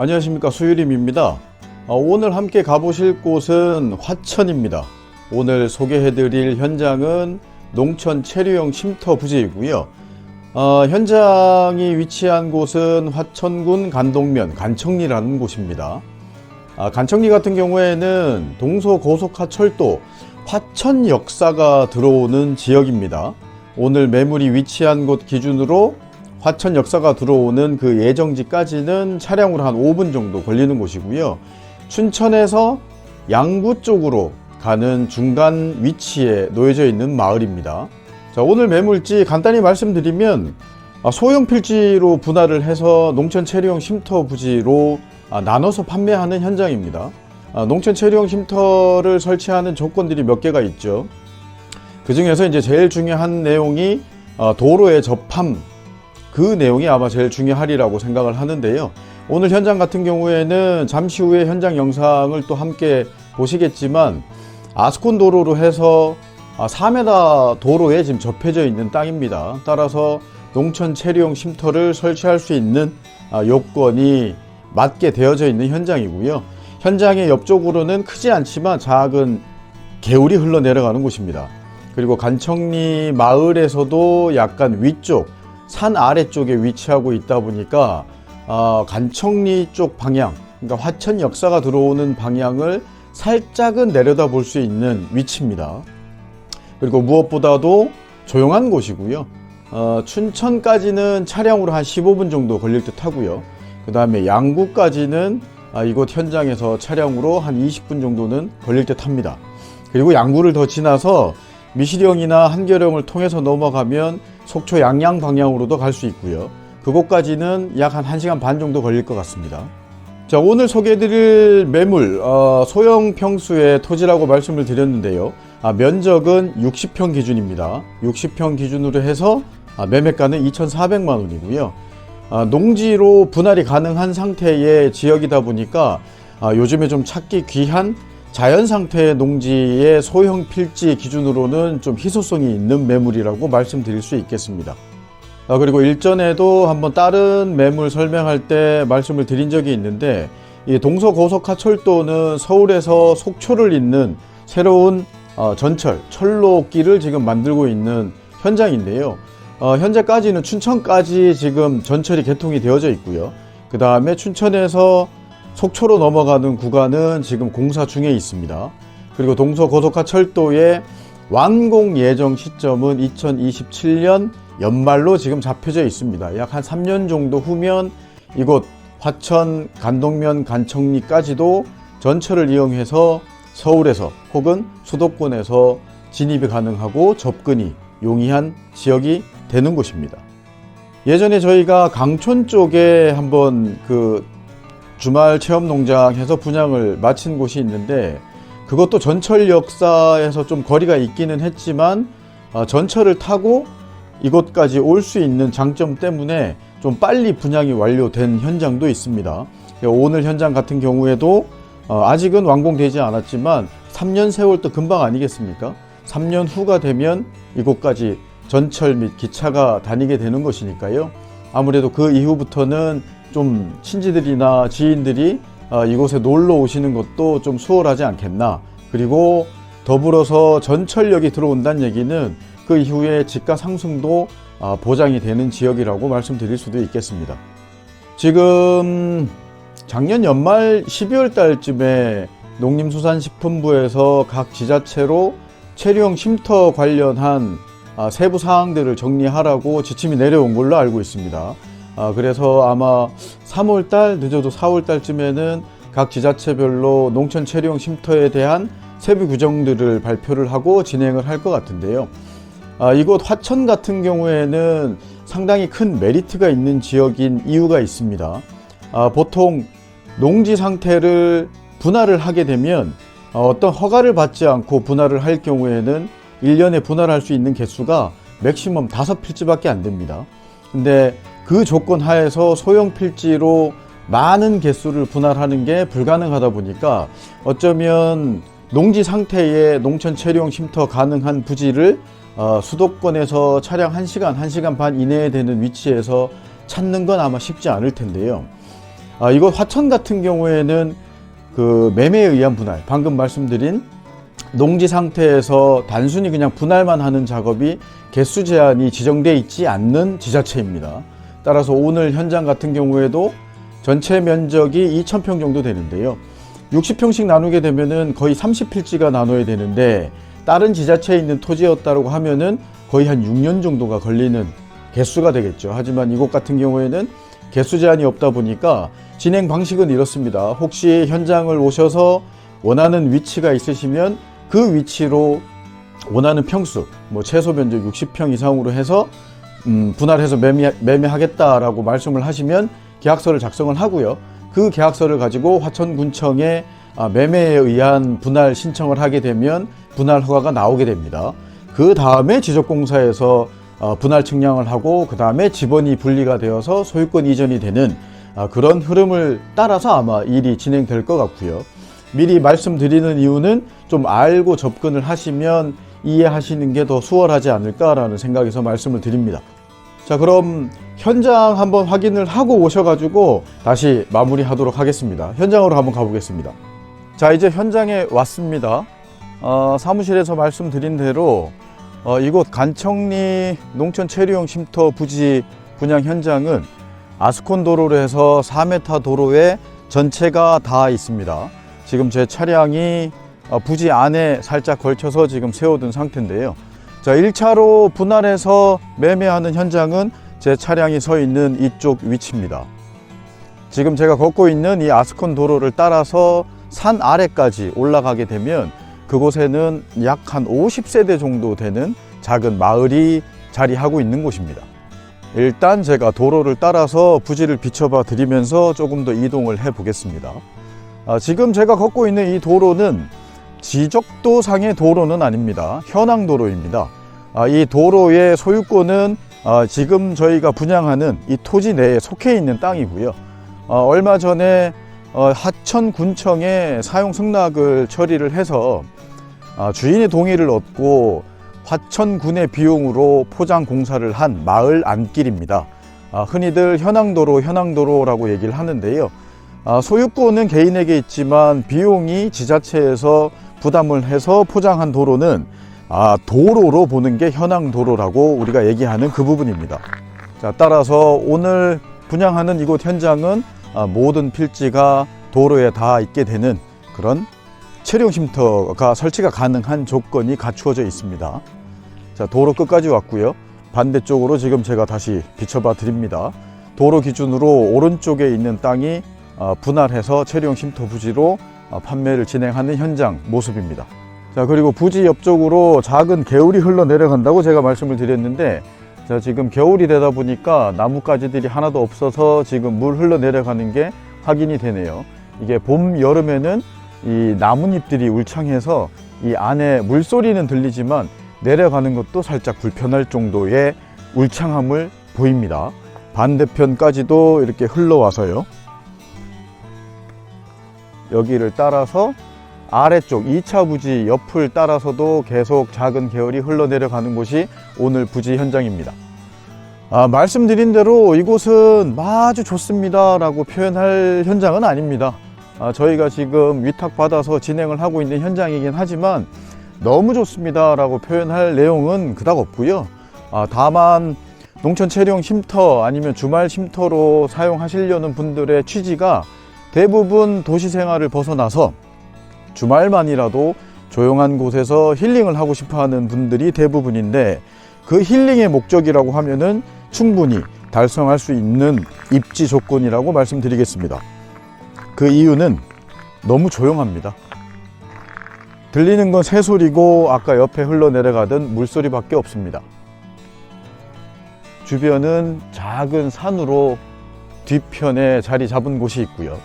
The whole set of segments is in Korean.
안녕하십니까 수유림입니다. 어, 오늘 함께 가보실 곳은 화천입니다. 오늘 소개해드릴 현장은 농촌 체류용 쉼터 부지이고요. 어, 현장이 위치한 곳은 화천군 간동면 간청리라는 곳입니다. 아, 간청리 같은 경우에는 동서고속화 철도 화천 역사가 들어오는 지역입니다. 오늘 매물이 위치한 곳 기준으로 화천 역사가 들어오는 그 예정지까지는 차량으로 한 5분 정도 걸리는 곳이고요. 춘천에서 양구 쪽으로 가는 중간 위치에 놓여져 있는 마을입니다. 자, 오늘 매물지 간단히 말씀드리면 아, 소형 필지로 분할을 해서 농촌 체류용 쉼터 부지로 아, 나눠서 판매하는 현장입니다. 아, 농촌 체류용 쉼터를 설치하는 조건들이 몇 개가 있죠. 그 중에서 이제 제일 중요한 내용이 어, 도로의 접함 그 내용이 아마 제일 중요하리라고 생각을 하는데요. 오늘 현장 같은 경우에는 잠시 후에 현장 영상을 또 함께 보시겠지만 아스콘 도로로 해서 4m 도로에 지금 접해져 있는 땅입니다. 따라서 농촌 체류용 쉼터를 설치할 수 있는 아, 요건이 맞게 되어져 있는 현장이고요. 현장의 옆쪽으로는 크지 않지만 작은 개울이 흘러내려가는 곳입니다. 그리고 간청리 마을에서도 약간 위쪽 산 아래쪽에 위치하고 있다 보니까 어, 간청리 쪽 방향, 그러니까 화천 역사가 들어오는 방향을 살짝은 내려다 볼 수 있는 위치입니다. 그리고 무엇보다도 조용한 곳이고요. 어, 춘천까지는 차량으로 한 15분 정도 걸릴 듯 하고요. 그 다음에 양구까지는 아, 이곳 현장에서 차량으로 한 20분 정도는 걸릴 듯 합니다. 그리고 양구를 더 지나서 미시령이나 한계령을 통해서 넘어가면 속초 양양 방향으로도 갈 수 있고요. 그곳까지는 약 한 1시간 반 정도 걸릴 것 같습니다. 자, 오늘 소개해드릴 매물, 어, 소형 평수의 토지라고 말씀을 드렸는데요. 아, 면적은 60평 기준입니다. 60평 기준으로 해서 아, 매매가는 2,400만 원이고요. 아, 농지로 분할이 가능한 상태의 지역이다 보니까 아, 요즘에 좀 찾기 귀한 자연 상태의 농지의 소형 필지 기준으로는 좀 희소성이 있는 매물이라고 말씀드릴 수 있겠습니다. 아, 그리고 일전에도 한번 다른 매물 설명할 때 말씀을 드린 적이 있는데 이 동서고속화철도는 서울에서 속초를 잇는 새로운 어, 전철 철로길을 지금 만들고 있는 현장인데요. 어, 현재까지는 춘천까지 지금 전철이 개통이 되어져 있고요. 그 다음에 춘천에서 속초로 넘어가는 구간은 지금 공사 중에 있습니다. 그리고 동서고속화 철도의 완공 예정 시점은 2027년 연말로 지금 잡혀져 있습니다. 약 한 3년 정도 후면 이곳 화천 간동면 간청리까지도 전철을 이용해서 서울에서 혹은 수도권에서 진입이 가능하고 접근이 용이한 지역이 되는 곳입니다. 예전에 저희가 강촌 쪽에 한번 그 주말 체험 농장해서 분양을 마친 곳이 있는데 그것도 전철 역사에서 좀 거리가 있기는 했지만 어, 전철을 타고 이곳까지 올 수 있는 장점 때문에 좀 빨리 분양이 완료된 현장도 있습니다. 오늘 현장 같은 경우에도 어, 아직은 완공되지 않았지만 3년 세월도 금방 아니겠습니까? 3년 후가 되면 이곳까지 전철 및 기차가 다니게 되는 것이니까요. 아무래도 그 이후부터는 좀 친지들이나 지인들이 어, 이곳에 놀러 오시는 것도 좀 수월하지 않겠나. 그리고 더불어서 전철역이 들어온다는 얘기는 그 이후에 집가 상승도 아, 보장이 되는 지역이라고 말씀드릴 수도 있겠습니다. 지금 작년 연말 12월 달쯤에 농림수산식품부에서 각 지자체로 체류용 쉼터 관련한 아, 세부 사항들을 정리하라고 지침이 내려온 걸로 알고 있습니다. 아, 그래서 아마 3월 달 늦어도 4월 달쯤에는 각 지자체별로 농촌 체류용 쉼터에 대한 세부 규정들을 발표를 하고 진행을 할 것 같은데요. 아, 이곳 화천 같은 경우에는 상당히 큰 메리트가 있는 지역인 이유가 있습니다. 아, 보통 농지 상태를 분할을 하게 되면 어, 어떤 허가를 받지 않고 분할을 할 경우에는 1년에 분할할 수 있는 개수가 맥시멈 5필지밖에 안 됩니다. 근데 그 조건 하에서 소형 필지로 많은 개수를 분할하는 게 불가능하다 보니까 어쩌면 농지 상태의 농촌 체류용 쉼터 가능한 부지를 어, 수도권에서 차량 1시간, 1시간 반 이내에 되는 위치에서 찾는 건 아마 쉽지 않을 텐데요. 아, 이곳 화천 같은 경우에는 그 매매에 의한 분할, 방금 말씀드린 농지 상태에서 단순히 그냥 분할만 하는 작업이 개수 제한이 지정돼 있지 않는 지자체입니다. 따라서 오늘 현장 같은 경우에도 전체 면적이 2,000평 정도 되는데요. 60평씩 나누게 되면은 거의 30필지가 나눠야 되는데 다른 지자체에 있는 토지였다고 하면은 거의 한 6년 정도가 걸리는 개수가 되겠죠. 하지만 이곳 같은 경우에는 개수 제한이 없다 보니까 진행 방식은 이렇습니다. 혹시 현장을 오셔서 원하는 위치가 있으시면 그 위치로 원하는 평수, 뭐 최소 면적 60평 이상으로 해서 음, 분할해서 매매, 매매하겠다라고 말씀을 하시면 계약서를 작성을 하고요. 그 계약서를 가지고 화천군청에 아, 매매에 의한 분할 신청을 하게 되면 분할 허가가 나오게 됩니다. 그 다음에 지적공사에서 어, 분할 측량을 하고 그 다음에 지번이 분리가 되어서 소유권 이전이 되는 아, 그런 흐름을 따라서 아마 일이 진행될 것 같고요. 미리 말씀드리는 이유는 좀 알고 접근을 하시면 이해하시는 게 더 수월하지 않을까라는 생각에서 말씀을 드립니다. 자, 그럼 현장 한번 확인을 하고 오셔가지고 다시 마무리하도록 하겠습니다. 현장으로 한번 가보겠습니다. 자, 이제 현장에 왔습니다. 어, 사무실에서 말씀드린 대로 어, 이곳 간청리 농촌 체류용 쉼터 부지 분양 현장은 아스콘 도로로 해서 4m 도로에 전체가 다 있습니다. 지금 제 차량이 어, 부지 안에 살짝 걸쳐서 지금 세워둔 상태인데요. 자, 1차로 분할해서 매매하는 현장은 제 차량이 서 있는 이쪽 위치입니다. 지금 제가 걷고 있는 이 아스콘 도로를 따라서 산 아래까지 올라가게 되면 그곳에는 약 한 50세대 정도 되는 작은 마을이 자리하고 있는 곳입니다. 일단 제가 도로를 따라서 부지를 비춰봐 드리면서 조금 더 이동을 해 보겠습니다. 아, 지금 제가 걷고 있는 이 도로는 지적도상의 도로는 아닙니다. 현황도로입니다. 아, 이 도로의 소유권은 아, 지금 저희가 분양하는 이 토지 내에 속해 있는 땅이고요. 어, 얼마 전에 어, 하천군청에 사용 승낙을 처리를 해서 아, 주인의 동의를 얻고 화천군의 비용으로 포장 공사를 한 마을 안길입니다. 아, 흔히들 현황도로, 현황도로라고 얘기를 하는데요. 아, 소유권은 개인에게 있지만 비용이 지자체에서 부담을 해서 포장한 도로는 아, 도로로 보는 게 현황 도로라고 우리가 얘기하는 그 부분입니다. 자, 따라서 오늘 분양하는 이곳 현장은 아, 모든 필지가 도로에 다 있게 되는 그런 체류용 쉼터가 설치가 가능한 조건이 갖추어져 있습니다. 자, 도로 끝까지 왔고요. 반대쪽으로 지금 제가 다시 비춰봐 드립니다. 도로 기준으로 오른쪽에 있는 땅이 어, 분할해서 체류용 쉼터 부지로 어, 판매를 진행하는 현장 모습입니다. 자, 그리고 부지 옆쪽으로 작은 개울이 흘러 내려간다고 제가 말씀을 드렸는데 자, 지금 겨울이 되다 보니까 나뭇가지들이 하나도 없어서 지금 물 흘러 내려가는 게 확인이 되네요. 이게 봄, 여름에는 이 나뭇잎들이 울창해서 이 안에 물소리는 들리지만 내려가는 것도 살짝 불편할 정도의 울창함을 보입니다. 반대편까지도 이렇게 흘러와서요. 여기를 따라서 아래쪽 2차 부지 옆을 따라서도 계속 작은 계열이 흘러내려가는 곳이 오늘 부지 현장입니다. 아, 말씀드린 대로 이곳은 아주 좋습니다 라고 표현할 현장은 아닙니다. 아, 저희가 지금 위탁받아서 진행을 하고 있는 현장이긴 하지만 너무 좋습니다 라고 표현할 내용은 그닥 없고요. 아, 다만 농촌 체류용 쉼터 아니면 주말 쉼터로 사용하시려는 분들의 취지가 대부분 도시 생활을 벗어나서 주말만이라도 조용한 곳에서 힐링을 하고 싶어 하는 분들이 대부분인데 그 힐링의 목적이라고 하면은 충분히 달성할 수 있는 입지 조건이라고 말씀드리겠습니다. 그 이유는 너무 조용합니다. 들리는 건 새소리고 아까 옆에 흘러내려가던 물소리밖에 없습니다. 주변은 작은 산으로 뒤편에 자리 잡은 곳이 있고요.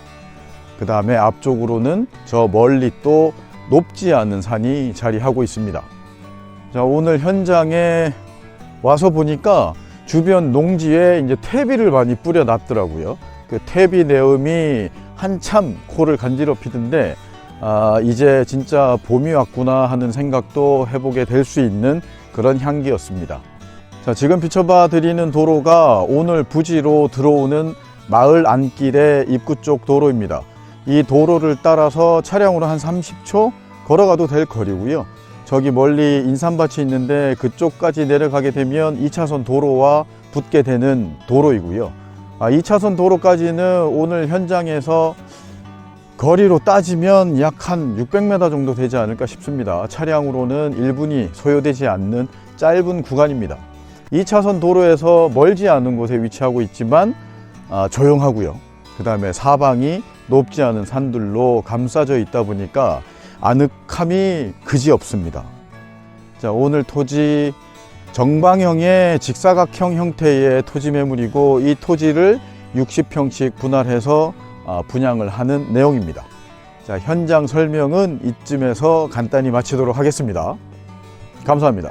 그 다음에 앞쪽으로는 저 멀리 또 높지 않은 산이 자리하고 있습니다. 자, 오늘 현장에 와서 보니까 주변 농지에 이제 퇴비를 많이 뿌려 놨더라고요. 그 퇴비 내음이 한참 코를 간지럽히던데, 아, 이제 진짜 봄이 왔구나 하는 생각도 해보게 될 수 있는 그런 향기였습니다. 자, 지금 비춰봐 드리는 도로가 오늘 부지로 들어오는 마을 안길의 입구 쪽 도로입니다. 이 도로를 따라서 차량으로 한 30초 걸어가도 될 거리고요. 저기 멀리 인삼밭이 있는데 그쪽까지 내려가게 되면 2차선 도로와 붙게 되는 도로이고요. 아, 2차선 도로까지는 오늘 현장에서 거리로 따지면 약 한 600m 정도 되지 않을까 싶습니다. 차량으로는 1분이 소요되지 않는 짧은 구간입니다. 2차선 도로에서 멀지 않은 곳에 위치하고 있지만 아, 조용하고요. 그 다음에 사방이 높지 않은 산들로 감싸져 있다 보니까 아늑함이 그지 없습니다. 자, 오늘 토지 정방형의 직사각형 형태의 토지 매물이고 이 토지를 60평씩 분할해서 아, 분양을 하는 내용입니다. 자, 현장 설명은 이쯤에서 간단히 마치도록 하겠습니다. 감사합니다.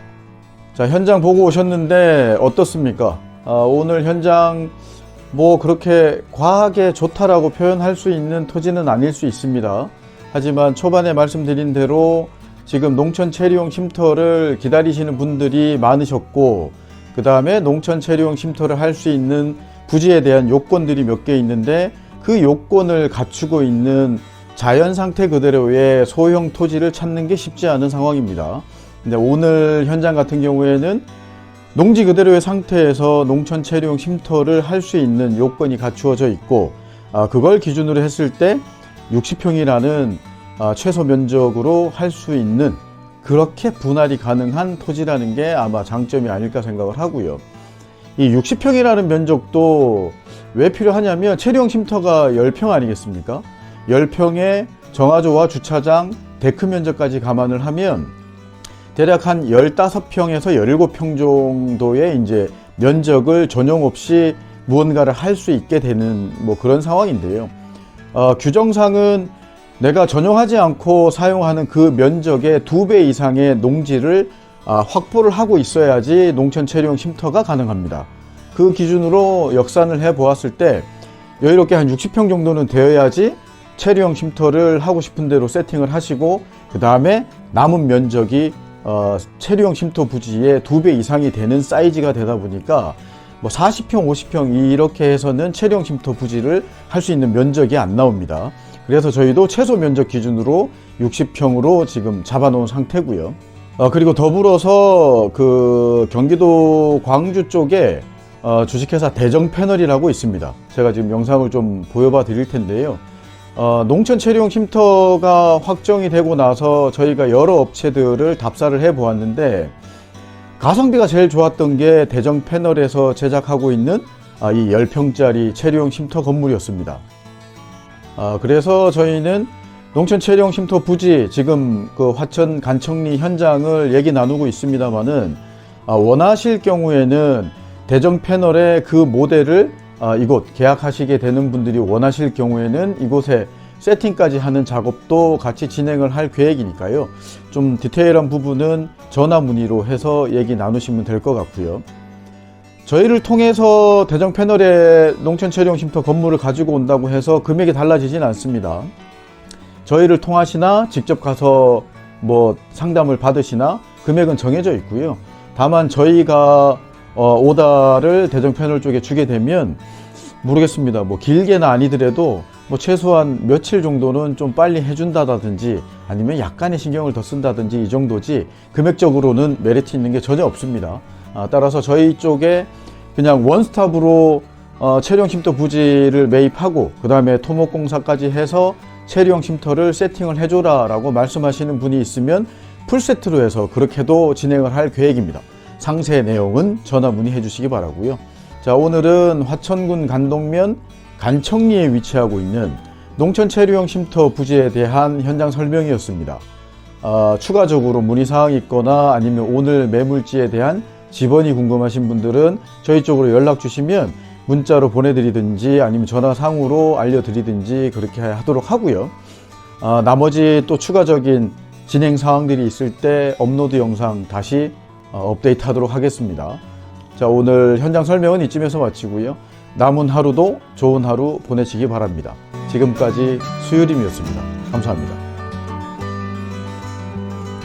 자, 현장 보고 오셨는데 어떻습니까? 아, 오늘 현장 뭐 그렇게 과하게 좋다라고 표현할 수 있는 토지는 아닐 수 있습니다. 하지만 초반에 말씀드린 대로 지금 농촌 체리용 쉼터를 기다리시는 분들이 많으셨고 그 다음에 농촌 체리용 쉼터를 할 수 있는 부지에 대한 요건들이 몇 개 있는데 그 요건을 갖추고 있는 자연 상태 그대로의 소형 토지를 찾는 게 쉽지 않은 상황입니다. 근데 오늘 현장 같은 경우에는 농지 그대로의 상태에서 농촌 체류용 쉼터를 할 수 있는 요건이 갖추어져 있고 아, 그걸 기준으로 했을 때 60평이라는 아, 최소 면적으로 할 수 있는 그렇게 분할이 가능한 토지라는 게 아마 장점이 아닐까 생각을 하고요. 이 60평이라는 면적도 왜 필요하냐면 체류용 쉼터가 10평 아니겠습니까? 10평에 정화조와 주차장, 데크 면적까지 감안을 하면 대략 한 15평에서 17평 정도의 이제 면적을 전용 없이 무언가를 할 수 있게 되는 뭐 그런 상황인데요. 어, 규정상은 내가 전용하지 않고 사용하는 그 면적의 두 배 이상의 농지를 아, 확보를 하고 있어야지 농촌 체류용 쉼터가 가능합니다. 그 기준으로 역산을 해 보았을 때 여유롭게 한 60평 정도는 되어야지 체류용 쉼터를 하고 싶은 대로 세팅을 하시고 그 다음에 남은 면적이 어, 체류용 쉼터 부지의 두 배 이상이 되는 사이즈가 되다 보니까 뭐 40평, 50평 이렇게 해서는 체류용 쉼터 부지를 할 수 있는 면적이 안 나옵니다. 그래서 저희도 최소 면적 기준으로 60평으로 지금 잡아놓은 상태고요. 어, 그리고 더불어서 그 경기도 광주 쪽에 어, 주식회사 대정 패널이라고 있습니다. 제가 지금 영상을 좀 보여봐 드릴 텐데요. 어, 농촌 체류용 쉼터가 확정이 되고 나서 저희가 여러 업체들을 답사를 해 보았는데 가성비가 제일 좋았던 게 대정 패널에서 제작하고 있는 아, 이 10평짜리 체류용 쉼터 건물이었습니다. 아, 그래서 저희는 농촌 체류용 쉼터 부지 지금 그 화천 간청리 현장을 얘기 나누고 있습니다만은 아, 원하실 경우에는 대정 패널의 그 모델을 아, 이곳 계약하시게 되는 분들이 원하실 경우에는 이곳에 세팅까지 하는 작업도 같이 진행을 할 계획이니까요. 좀 디테일한 부분은 전화 문의로 해서 얘기 나누시면 될 것 같고요. 저희를 통해서 대정 패널의 농촌 체류용 쉼터 건물을 가지고 온다고 해서 금액이 달라지진 않습니다. 저희를 통하시나 직접 가서 뭐 상담을 받으시나 금액은 정해져 있고요. 다만 저희가 어, 오다를 대정 패널 쪽에 주게 되면 모르겠습니다. 뭐 길게는 아니더라도 뭐 최소한 며칠 정도는 좀 빨리 해준다든지 아니면 약간의 신경을 더 쓴다든지 이 정도지 금액적으로는 메리트 있는 게 전혀 없습니다. 아, 따라서 저희 쪽에 그냥 원스톱으로 어, 체류용 쉼터 부지를 매입하고 그 다음에 토목공사까지 해서 체류용 쉼터를 세팅을 해줘라 라고 말씀하시는 분이 있으면 풀세트로 해서 그렇게도 진행을 할 계획입니다. 상세 내용은 전화 문의해 주시기 바라고요. 자 오늘은 화천군 간동면 간청리에 위치하고 있는 농촌 체류용 쉼터 부지에 대한 현장 설명이었습니다. 어, 추가적으로 문의사항이 있거나 아니면 오늘 매물지에 대한 지번이 궁금하신 분들은 저희 쪽으로 연락 주시면 문자로 보내드리든지 아니면 전화상으로 알려드리든지 그렇게 하도록 하고요. 어, 나머지 또 추가적인 진행 사항들이 있을 때 업로드 영상 다시 어, 업데이트 하도록 하겠습니다. 자, 오늘 현장 설명은 이쯤에서 마치고요. 남은 하루도 좋은 하루 보내시기 바랍니다. 지금까지 수유림이었습니다. 감사합니다.